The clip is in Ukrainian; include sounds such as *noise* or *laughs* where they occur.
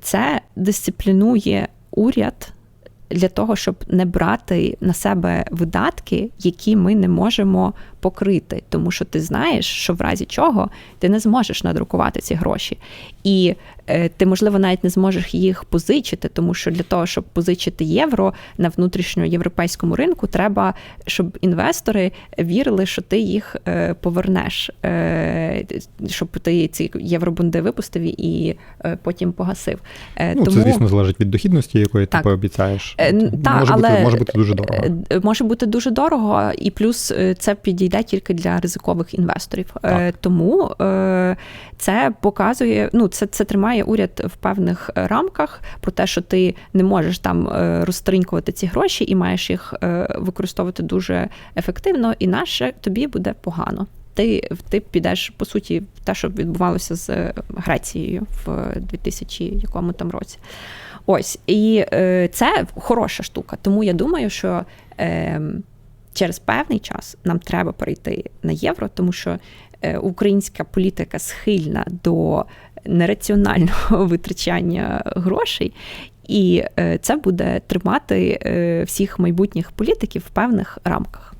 це дисциплінує уряд для того, щоб не брати на себе видатки, які ми не можемо покрити. Тому що ти знаєш, що в разі чого ти не зможеш надрукувати ці гроші. І ти, можливо, навіть не зможеш їх позичити, тому що для того, щоб позичити євро на внутрішньоєвропейському ринку, треба, щоб інвестори вірили, що ти їх е, повернеш, е, щоб ти ці євробунди випустив і е, потім погасив. Е, Ну, тому... це, звісно, залежить від дохідності, якої Так. ти пообіцяєш. Е, та, може, але, бути, може бути дуже дорого. е, Може бути дуже дорого, і плюс е, це підійде тільки для ризикових інвесторів. Е, Так. Тому е, це показує, ну це, це тримає уряд в певних е, рамках про те, що ти не можеш там е, розтринькувати ці гроші і маєш їх е, використовувати дуже ефективно, інакше тобі буде погано. Ти, ти підеш по суті в те, що відбувалося з Грецією в 2000 якому там році. Ось і це хороша штука. Тому я думаю, що е, через певний час нам треба перейти на євро, тому що е, українська політика схильна до нераціонального *laughs* витрачання грошей. І е, це буде тримати е, всіх майбутніх політиків в певних рамках.